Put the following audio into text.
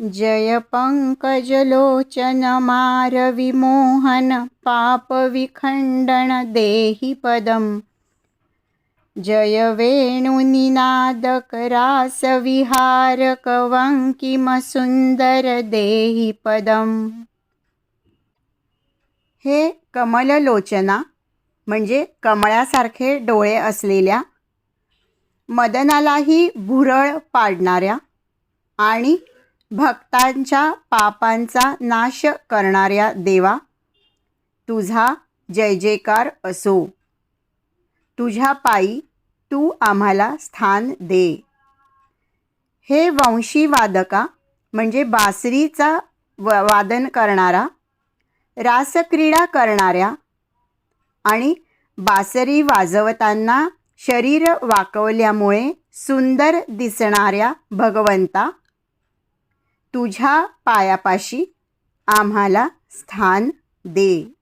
जय पङ्कजलोचन मारविमोहन पापविखण्डन देहि पदम् जय वेणुनिनादकरासविहारकवङ्किमसुन्दर देहि पदम् हे कमललोचना म्हणजे कमळासारखे डोळे असलेल्या मदनालाही भुरळ पाडणाऱ्या आणि भक्तांच्या पापांचा नाश करणाऱ्या देवा तुझा जय जयकार असो. तुझ्या पायी तू आम्हाला स्थान दे. हे वंशीवादका म्हणजे बासरीचा व वादन करणारा रासक्रीडा करणाऱ्या आणि बासरी वाजवताना शरीर वाकवल्यामुळे सुंदर दिसणाऱ्या भगवंता तुझ्या पायापाशी आम्हाला स्थान दे.